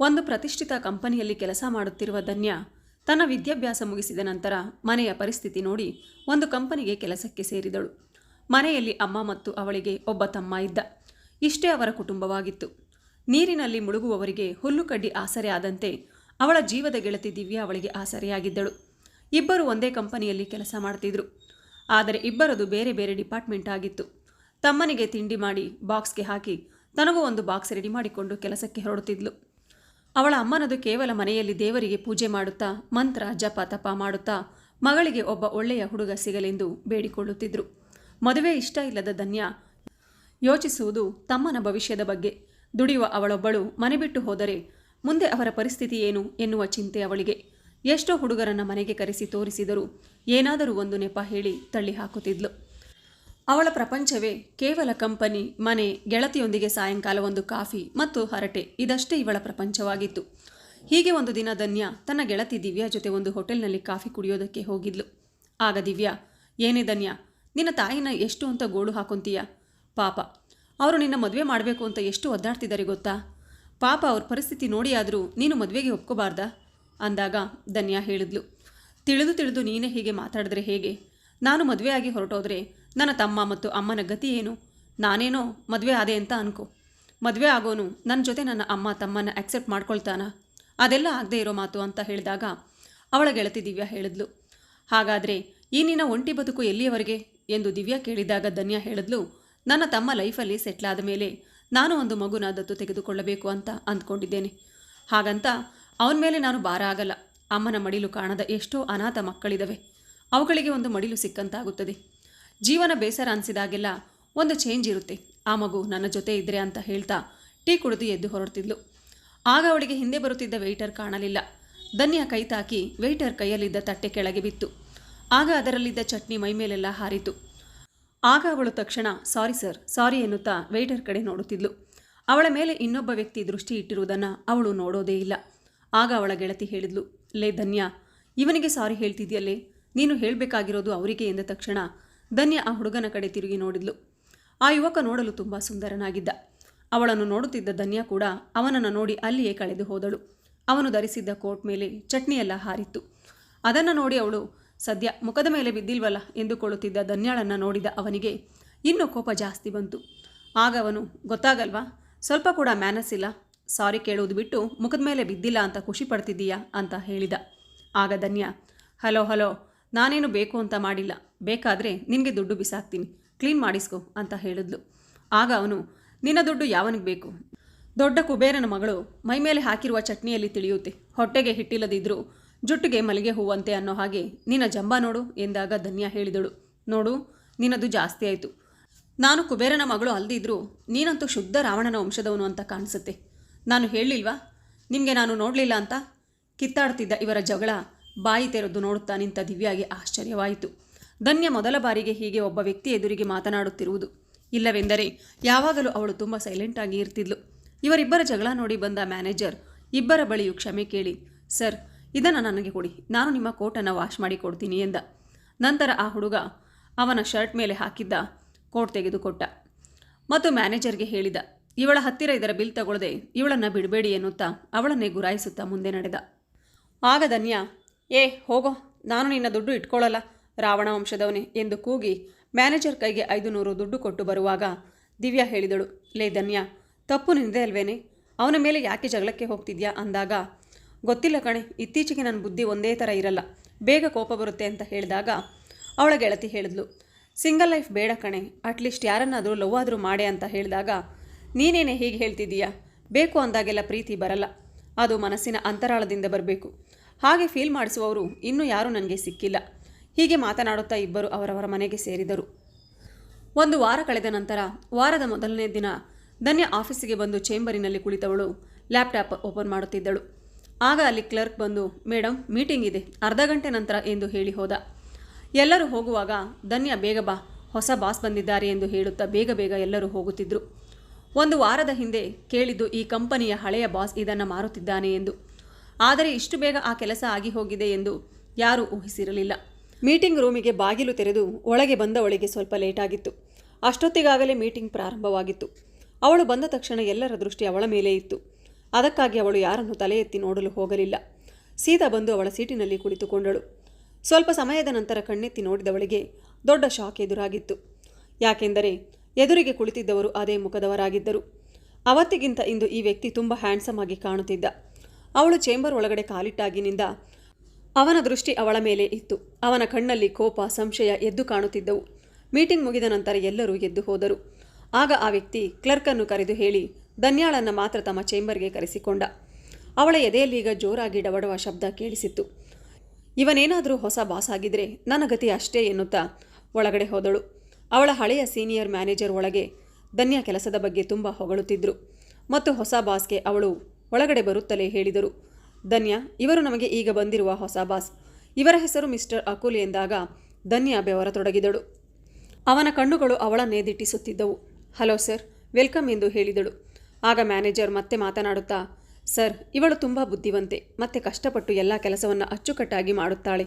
ಒಂದು ಪ್ರತಿಷ್ಠಿತ ಕಂಪನಿಯಲ್ಲಿ ಕೆಲಸ ಮಾಡುತ್ತಿರುವ ಧನ್ಯ ತನ್ನ ವಿದ್ಯಾಭ್ಯಾಸ ಮುಗಿಸಿದ ನಂತರ ಮನೆಯ ಪರಿಸ್ಥಿತಿ ನೋಡಿ ಒಂದು ಕಂಪನಿಗೆ ಕೆಲಸಕ್ಕೆ ಸೇರಿದಳು. ಮನೆಯಲ್ಲಿ ಅಮ್ಮ ಮತ್ತು ಅವಳಿಗೆ ಒಬ್ಬ ತಮ್ಮ ಇದ್ದ. ಇಷ್ಟೇ ಅವರ ಕುಟುಂಬವಾಗಿತ್ತು. ನೀರಿನಲ್ಲಿ ಮುಳುಗುವವರಿಗೆ ಹುಲ್ಲುಕಡ್ಡಿ ಆಸರೆ ಆದಂತೆ ಅವಳ ಜೀವದ ಗೆಳತಿ ದಿವ್ಯ ಅವಳಿಗೆ ಆಸರೆಯಾಗಿದ್ದಳು. ಇಬ್ಬರು ಒಂದೇ ಕಂಪನಿಯಲ್ಲಿ ಕೆಲಸ ಮಾಡ್ತಿದ್ರು. ಆದರೆ ಇಬ್ಬರದು ಬೇರೆ ಬೇರೆ ಡಿಪಾರ್ಟ್ಮೆಂಟ್ ಆಗಿತ್ತು. ತಮ್ಮನಿಗೆ ತಿಂಡಿ ಮಾಡಿ ಬಾಕ್ಸ್ಗೆ ಹಾಕಿ ತನಗೂ ಒಂದು ಬಾಕ್ಸ್ ರೆಡಿ ಮಾಡಿಕೊಂಡು ಕೆಲಸಕ್ಕೆ ಹೊರಡುತ್ತಿದ್ಲು. ಅವಳ ಅಮ್ಮನದು ಕೇವಲ ಮನೆಯಲ್ಲಿ ದೇವರಿಗೆ ಪೂಜೆ ಮಾಡುತ್ತಾ, ಮಂತ್ರ ಜಪ ತಪ ಮಾಡುತ್ತಾ, ಮಗಳಿಗೆ ಒಬ್ಬ ಒಳ್ಳೆಯ ಹುಡುಗ ಸಿಗಲೆಂದು ಬೇಡಿಕೊಳ್ಳುತ್ತಿದ್ದರು ಮದುವೆ ಇಷ್ಟ ಇಲ್ಲದ ಧನ್ಯ ಯೋಚಿಸುವುದು ತಮ್ಮನ ಭವಿಷ್ಯದ ಬಗ್ಗೆ. ದುಡಿಯುವ ಅವಳೊಬ್ಬಳು ಮನೆ ಬಿಟ್ಟು ಹೋದರೆ ಮುಂದೆ ಅವರ ಪರಿಸ್ಥಿತಿ ಏನು ಎನ್ನುವ ಚಿಂತೆ ಅವಳಿಗೆ. ಎಷ್ಟೋ ಹುಡುಗರನ್ನ ಮನೆಗೆ ಕರೆಸಿ ತೋರಿಸಿದರೂ ಏನಾದರೂ ಒಂದು ನೆಪ ಹೇಳಿ ತಳ್ಳಿ ಹಾಕುತ್ತಿದ್ಲು. ಅವಳ ಪ್ರಪಂಚವೇ ಕೇವಲ ಕಂಪನಿ, ಮನೆ, ಗೆಳತಿಯೊಂದಿಗೆ ಸಾಯಂಕಾಲ ಒಂದು ಕಾಫಿ ಮತ್ತು ಹರಟೆ, ಇದಷ್ಟೇ ಇವಳ ಪ್ರಪಂಚವಾಗಿತ್ತು. ಹೀಗೆ ಒಂದು ದಿನ ಧನ್ಯ ತನ್ನ ಗೆಳತಿ ದಿವ್ಯಾ ಜೊತೆ ಒಂದು ಹೋಟೆಲ್ನಲ್ಲಿ ಕಾಫಿ ಕುಡಿಯೋದಕ್ಕೆ ಹೋಗಿದ್ಲು. ಆಗ ದಿವ್ಯಾ, ಏನೇ ಧನ್ಯ, ನಿನ್ನ ತಾಯಿನ ಎಷ್ಟು ಅಂತ ಗೋಳು ಹಾಕೊಂತೀಯ? ಪಾಪ, ಅವರು ನಿನ್ನ ಮದುವೆ ಮಾಡಬೇಕು ಅಂತ ಎಷ್ಟು ಒದ್ದಾಡ್ತಿದ್ದಾರೆ ಗೊತ್ತಾ? ಪಾಪ, ಅವ್ರ ಪರಿಸ್ಥಿತಿ ನೋಡಿಯಾದರೂ ನೀನು ಮದುವೆಗೆ ಒಪ್ಕೋಬಾರ್ದಾ? ಅಂದಾಗ ಧನ್ಯ ಹೇಳಿದ್ಲು. ತಿಳಿದು ತಿಳಿದು ನೀನೇ ಹೀಗೆ ಮಾತಾಡಿದ್ರೆ ಹೇಗೆ? ನಾನು ಮದುವೆಯಾಗಿ ಹೊರಟೋದ್ರೆ ನನ್ನ ತಮ್ಮ ಮತ್ತು ಅಮ್ಮನ ಗತಿ ಏನು? ನಾನೇನೋ ಮದುವೆ ಆದೆ ಅಂತ ಅನ್ಕೋ. ಮದುವೆ ಆಗೋನು ನನ್ನ ಜೊತೆ ನನ್ನ ಅಮ್ಮ ತಮ್ಮನ್ನ ಅಕ್ಸೆಪ್ಟ್ ಮಾಡ್ಕೊಳ್ತಾನ? ಅದೆಲ್ಲ ಆಗದೆ ಇರೋ ಮಾತು ಅಂತ ಹೇಳಿದಾಗ ಅವಳ ಗೆಳತಿ ದಿವ್ಯ ಹೇಳಿದ್ಲು. ಹಾಗಾದರೆ ಈ ನಿನ್ನ ಒಂಟಿ ಬದುಕು ಎಲ್ಲಿಯವರೆಗೆ? ಎಂದು ದಿವ್ಯಾ ಕೇಳಿದಾಗ ಧನ್ಯ ಹೇಳಿದ್ಲು. ನನ್ನ ತಮ್ಮ ಲೈಫಲ್ಲಿ ಸೆಟ್ಲ್ ಆದ ಮೇಲೆ ನಾನು ಒಂದು ಮಗುನ ದತ್ತು ತೆಗೆದುಕೊಳ್ಳಬೇಕು ಅಂತ ಅಂದ್ಕೊಂಡಿದ್ದೇನೆ. ಹಾಗಂತ ಅವನ ಮೇಲೆ ನಾನು ಭಾರ ಆಗಲ್ಲ. ಅಮ್ಮನ ಮಡಿಲು ಕಾಣದ ಎಷ್ಟೋ ಅನಾಥ ಮಕ್ಕಳಿದವೆ. ಅವುಗಳಿಗೆ ಒಂದು ಮಡಿಲು ಸಿಕ್ಕಂತಾಗುತ್ತದೆ. ಜೀವನ ಬೇಸರ ಅನಿಸಿದಾಗೆಲ್ಲ ಒಂದು ಚೇಂಜ್ ಇರುತ್ತೆ. ಆ ಮಗು ನನ್ನ ಜೊತೆ ಇದ್ರೆ ಅಂತ ಹೇಳ್ತಾ ಟೀ ಕುಡಿದು ಎದ್ದು ಹೊರಡ್ತಿದ್ಲು. ಆಗ ಅವಳಿಗೆ ಹಿಂದೆ ಬರುತ್ತಿದ್ದ ವೆಯ್ಟರ್ ಕಾಣಲಿಲ್ಲ. ಧನ್ಯ ಕೈ ತಾಕಿ ವೆಯ್ಟರ್ ಕೈಯಲ್ಲಿದ್ದ ತಟ್ಟೆ ಕೆಳಗೆ ಬಿತ್ತು. ಆಗ ಅದರಲ್ಲಿದ್ದ ಚಟ್ನಿ ಮೈಮೇಲೆಲ್ಲ ಹಾರಿತು. ಆಗ ಅವಳು ತಕ್ಷಣ, ಸಾರಿ ಸರ್, ಸಾರಿ ಎನ್ನುತ್ತಾ ವೆಯ್ಟರ್ ಕಡೆ ನೋಡುತ್ತಿದ್ಲು. ಅವಳ ಮೇಲೆ ಇನ್ನೊಬ್ಬ ವ್ಯಕ್ತಿ ದೃಷ್ಟಿ ಇಟ್ಟಿರುವುದನ್ನು ಅವಳು ನೋಡೋದೇ ಇಲ್ಲ. ಆಗ ಅವಳ ಗೆಳತಿ ಹೇಳಿದ್ಲು, ಲೇ ಧನ್ಯ, ಇವನಿಗೆ ಸಾರಿ ಹೇಳ್ತಿದ್ಯಲ್ಲೇ? ನೀನು ಹೇಳಬೇಕಾಗಿರೋದು ಅವರಿಗೆ ಎಂದ ತಕ್ಷಣ ಧನ್ಯ ಆ ಹುಡುಗನ ಕಡೆ ತಿರುಗಿ ನೋಡಿದ್ಲು. ಆ ಯುವಕ ನೋಡಲು ತುಂಬ ಸುಂದರನಾಗಿದ್ದ. ಅವಳನ್ನು ನೋಡುತ್ತಿದ್ದ ಧನ್ಯ ಕೂಡ ಅವನನ್ನು ನೋಡಿ ಅಲ್ಲಿಯೇ ಕಳೆದು ಹೋದಳು. ಅವನು ಧರಿಸಿದ್ದ ಕೋಟ್ ಮೇಲೆ ಚಟ್ನಿಯೆಲ್ಲ ಹಾರಿತ್ತು. ಅದನ್ನು ನೋಡಿ ಅವಳು, ಸದ್ಯ ಮುಖದ ಮೇಲೆ ಬಿದ್ದಿಲ್ವಲ್ಲ ಎಂದುಕೊಳ್ಳುತ್ತಿದ್ದ ಧನ್ಯಾಳನ್ನು ನೋಡಿದ ಅವನಿಗೆ ಇನ್ನೂ ಕೋಪ ಜಾಸ್ತಿ ಬಂತು. ಆಗ ಅವನು, ಗೊತ್ತಾಗಲ್ವಾ? ಸ್ವಲ್ಪ ಕೂಡ ಮ್ಯಾನಸ್ ಇಲ್ಲ. ಸಾರಿ ಕೇಳುವುದು ಬಿಟ್ಟು ಮುಖದ ಮೇಲೆ ಬಿದ್ದಿಲ್ಲ ಅಂತ ಖುಷಿ ಪಡ್ತಿದ್ದೀಯಾ ಅಂತ ಹೇಳಿದ. ಆಗ ಧನ್ಯ, ಹಲೋ ಹಲೋ ನಾನೇನು ಬೇಕು ಅಂತ ಮಾಡಿಲ್ಲ. ಬೇಕಾದರೆ ನಿನಗೆ ದುಡ್ಡು ಬಿಸಾಕ್ತೀನಿ. ಕ್ಲೀನ್ ಮಾಡಿಸ್ಕೊ ಅಂತ ಹೇಳಿದ್ಲು. ಆಗ ಅವನು, ನಿನ್ನ ದುಡ್ಡು ಯಾವನಿಗೆ ಬೇಕು? ದೊಡ್ಡ ಕುಬೇರನ ಮಗಳು ಮೈಮೇಲೆ ಹಾಕಿರುವ ಚಟ್ನಿಯಲ್ಲಿ ತಿಳಿಯುತ್ತೆ. ಹೊಟ್ಟೆಗೆ ಹಿಟ್ಟಿಲ್ಲದಿದ್ದರೂ ಜುಟ್ಟಿಗೆ ಮಲ್ಲಿಗೆ ಹೂವಂತೆ ಅನ್ನೋ ಹಾಗೆ ನಿನ್ನ ಜಂಬ ನೋಡು ಎಂದಾಗ ಧನ್ಯ ಹೇಳಿದಳು. ನೋಡು, ನಿನ್ನದು ಜಾಸ್ತಿ ಆಯಿತು. ನಾನು ಕುಬೇರನ ಮಗಳು ಅಲ್ದಿದ್ರೂ ನೀನಂತೂ ಶುದ್ಧ ರಾವಣನ ವಂಶದವನು ಅಂತ ಕಾಣಿಸುತ್ತೆ. ನಾನು ಹೇಳಿಲ್ವಾ? ನಿಮಗೆ ನಾನು ನೋಡಲಿಲ್ಲ ಅಂತ ಕಿತ್ತಾಡ್ತಿದ್ದ ಇವರ ಜಗಳ ಬಾಯಿ ತೆರೆದು ನೋಡುತ್ತಾ ನಿಂತ ದಿವ್ಯಾಗೆ ಆಶ್ಚರ್ಯವಾಯಿತು. ಧನ್ಯ ಮೊದಲ ಬಾರಿಗೆ ಹೀಗೆ ಒಬ್ಬ ವ್ಯಕ್ತಿ ಎದುರಿಗೆ ಮಾತನಾಡುತ್ತಿರುವುದು. ಇಲ್ಲವೆಂದರೆ ಯಾವಾಗಲೂ ಅವಳು ತುಂಬ ಸೈಲೆಂಟಾಗಿ ಇರ್ತಿದ್ಲು. ಇವರಿಬ್ಬರ ಜಗಳ ನೋಡಿ ಬಂದ ಮ್ಯಾನೇಜರ್ ಇಬ್ಬರ ಬಳಿಯೂ ಕ್ಷಮೆ ಕೇಳಿ, ಸರ್, ಇದನ್ನು ನನಗೆ ಕೊಡಿ. ನಾನು ನಿಮ್ಮ ಕೋಟನ್ನು ವಾಶ್ ಮಾಡಿ ಕೊಡ್ತೀನಿ ಎಂದ. ನಂತರ ಆ ಹುಡುಗ ಅವನ ಶರ್ಟ್ ಮೇಲೆ ಹಾಕಿದ್ದ ಕೋಟ್ ತೆಗೆದುಕೊಟ್ಟ. ಮತ್ತು ಮ್ಯಾನೇಜರ್ಗೆ ಹೇಳಿದ, ಇವಳ ಹತ್ತಿರ ಇದರ ಬಿಲ್ ತಗೊಳ್ಳದೆ ಇವಳನ್ನು ಬಿಡಬೇಡಿ ಎನ್ನುತ್ತಾ ಅವಳನ್ನೇ ಗುರಾಯಿಸುತ್ತಾ ಮುಂದೆ ನಡೆದ. ಆಗ ಧನ್ಯ ಏ, ಹೋಗೋ. ನಾನು ನಿನ್ನ ದುಡ್ಡು ಇಟ್ಕೊಳ್ಳಲ್ಲ ರಾವಣ ವಂಶದವನೇ ಎಂದು ಕೂಗಿ ಮ್ಯಾನೇಜರ್ ಕೈಗೆ ಐದು ನೂರು ದುಡ್ಡು ಕೊಟ್ಟು ಬರುವಾಗ ದಿವ್ಯಾ ಹೇಳಿದಳು, ಲೇ ಧನ್ಯ, ತಪ್ಪು ನಿಂದೆ ಅಲ್ವೇನೆ? ಅವನ ಮೇಲೆ ಯಾಕೆ ಜಗಳಕ್ಕೆ ಹೋಗ್ತಿದ್ಯಾ ಅಂದಾಗ, ಗೊತ್ತಿಲ್ಲ ಕಣೆ, ಇತ್ತೀಚೆಗೆ ನನ್ನ ಬುದ್ಧಿ ಒಂದೇ ಥರ ಇರಲ್ಲ, ಬೇಗ ಕೋಪ ಬರುತ್ತೆ ಅಂತ ಹೇಳಿದಾಗ ಅವಳ ಗೆಳತಿ ಹೇಳಿದ್ಲು, ಸಿಂಗಲ್ ಲೈಫ್ ಬೇಡ ಕಣೆ, ಅಟ್ಲೀಸ್ಟ್ ಯಾರನ್ನಾದರೂ ಲವ್ ಆದರೂ ಮಾಡೆ ಅಂತ ಹೇಳಿದಾಗ, ನೀನೇನೆ ಹೀಗೆ ಹೇಳ್ತಿದ್ದೀಯಾ? ಬೇಕು ಅಂದಾಗೆಲ್ಲ ಪ್ರೀತಿ ಬರಲ್ಲ, ಅದು ಮನಸ್ಸಿನ ಅಂತರಾಳದಿಂದ ಬರಬೇಕು ಹಾಗೆ ಫೀಲ್ ಮಾಡಿಸುವವರು ಇನ್ನೂ ಯಾರೂ ನನಗೆ ಸಿಕ್ಕಿಲ್ಲ. ಹೀಗೆ ಮಾತನಾಡುತ್ತಾ ಇಬ್ಬರು ಅವರವರ ಮನೆಗೆ ಸೇರಿದರು. ಒಂದು ವಾರ ಕಳೆದ ನಂತರ ವಾರದ ಮೊದಲನೇ ದಿನ ಧನ್ಯ ಆಫೀಸಿಗೆ ಬಂದು ಚೇಂಬರಿನಲ್ಲಿ ಕುಳಿತವಳು ಲ್ಯಾಪ್ಟಾಪ್ ಓಪನ್ ಮಾಡುತ್ತಿದ್ದಳು. ಆಗ ಅಲ್ಲಿ ಕ್ಲರ್ಕ್ ಬಂದು ಮೇಡಮ್ ಮೀಟಿಂಗ್ ಇದೆ. ಅರ್ಧ ಗಂಟೆ ನಂತರ ಎಂದು ಹೇಳಿ ಹೋದ. ಎಲ್ಲರೂ ಹೋಗುವಾಗ ಧನ್ಯ, ಬೇಗ ಬಾ. ಹೊಸ ಬಾಸ್ ಬಂದಿದ್ದಾರೆ ಎಂದು ಹೇಳುತ್ತಾ ಬೇಗ ಬೇಗ ಎಲ್ಲರೂ ಹೋಗುತ್ತಿದ್ದರು ಒಂದು ವಾರದ ಹಿಂದೆ ಕೇಳಿದ್ದು, ಈ ಕಂಪನಿಯ ಹಳೆಯ ಬಾಸ್ ಇದನ್ನು ಮಾರುತ್ತಿದ್ದಾನೆ ಎಂದು. ಆದರೆ ಇಷ್ಟು ಬೇಗ ಆ ಕೆಲಸ ಆಗಿ ಹೋಗಿದೆ ಎಂದು ಯಾರೂ ಊಹಿಸಿರಲಿಲ್ಲ. ಮೀಟಿಂಗ್ ರೂಮಿಗೆ ಬಾಗಿಲು ತೆರೆದು ಒಳಗೆ ಬಂದವಳಿಗೆ ಸ್ವಲ್ಪ ಲೇಟಾಗಿತ್ತು. ಅಷ್ಟೊತ್ತಿಗಾಗಲೇ ಮೀಟಿಂಗ್ ಪ್ರಾರಂಭವಾಗಿತ್ತು. ಅವಳು ಬಂದ ತಕ್ಷಣ ಎಲ್ಲರ ದೃಷ್ಟಿ ಅವಳ ಮೇಲೆ ಇತ್ತು. ಅದಕ್ಕಾಗಿ ಅವಳು ಯಾರನ್ನು ತಲೆ ಎತ್ತಿ ನೋಡಲು ಹೋಗಲಿಲ್ಲ. ಸೀತಾ ಬಂದು ಅವಳ ಸೀಟಿನಲ್ಲಿ ಕುಳಿತುಕೊಂಡಳು. ಸ್ವಲ್ಪ ಸಮಯದ ನಂತರ ಕಣ್ಣೆತ್ತಿ ನೋಡಿದವಳಿಗೆ ದೊಡ್ಡ ಶಾಕ್ ಎದುರಾಗಿತ್ತು. ಯಾಕೆಂದರೆ ಎದುರಿಗೆ ಕುಳಿತಿದ್ದವರು ಅದೇ ಮುಖದವರಾಗಿದ್ದರು. ಅವತ್ತಿಗಿಂತ ಇಂದು ಈ ವ್ಯಕ್ತಿ ತುಂಬ ಹ್ಯಾಂಡ್ಸಮ್ ಆಗಿ ಕಾಣುತ್ತಿದ್ದ. ಅವಳು ಚೇಂಬರ್ ಒಳಗಡೆ ಕಾಲಿಟ್ಟಾಗಿನಿಂದ ಅವನ ದೃಷ್ಟಿ ಅವಳ ಮೇಲೆ ಇತ್ತು. ಅವನ ಕಣ್ಣಲ್ಲಿ ಕೋಪ, ಸಂಶಯ ಎದ್ದು ಕಾಣುತ್ತಿದ್ದವು. ಮೀಟಿಂಗ್ ಮುಗಿದ ನಂತರ ಎಲ್ಲರೂ ಎದ್ದು ಹೋದರು. ಆಗ ಆ ವ್ಯಕ್ತಿ ಕ್ಲರ್ಕನ್ನು ಕರೆದು ಹೇಳಿ, ಧನ್ಯಾಳನ್ನು ಮಾತ್ರ ತಮ್ಮ ಚೇಂಬರ್ಗೆ ಕರೆಸಿಕೊಂಡ. ಅವಳ ಎದೆಯಲ್ಲೀಗ ಜೋರಾಗಿ ಡವಡವ ಶಬ್ದ ಕೇಳಿಸಿತ್ತು. ಇವನೇನಾದರೂ ಹೊಸ ಬಾಸ್ ಆಗಿದ್ರೆ ನನ್ನ ಗತಿ ಅಷ್ಟೇ ಎನ್ನುತ್ತಾ ಒಳಗಡೆ ಹೋದಳು. ಅವಳ ಹಳೆಯ ಸೀನಿಯರ್ ಮ್ಯಾನೇಜರ್ ಒಳಗೆ ಧನ್ಯ ಕೆಲಸದ ಬಗ್ಗೆ ತುಂಬ ಹೊಗಳುತ್ತಿದ್ದರು ಮತ್ತು ಹೊಸ ಬಾಸ್ಗೆ ಅವಳು ಒಳಗಡೆ ಬರುತ್ತಲೇ ಹೇಳಿದರು. ಧನ್ಯ, ಇವರು ನಮಗೆ ಈಗ ಬಂದಿರುವ ಹೊಸ ಬಾಸ್. ಇವರ ಹೆಸರು ಮಿಸ್ಟರ್ ಅಕುಲ್ ಎಂದಾಗ ಧನ್ಯ ಬೆವರತೊಡಗಿದಳು ಅವನ ಕಣ್ಣುಗಳು ಅವಳನ್ನೇ ದಿಟ್ಟಿಸುತ್ತಿದ್ದವು ಹಲೋ ಸರ್, ವೆಲ್ಕಮ್ ಎಂದು ಹೇಳಿದಳು. ಆಗ ಮ್ಯಾನೇಜರ್ ಮತ್ತೆ ಮಾತನಾಡುತ್ತಾ, ಸರ್, ಇವಳು ತುಂಬ ಬುದ್ಧಿವಂತೆ, ಮತ್ತೆ ಕಷ್ಟಪಟ್ಟು ಎಲ್ಲ ಕೆಲಸವನ್ನು ಅಚ್ಚುಕಟ್ಟಾಗಿ ಮಾಡುತ್ತಾಳೆ.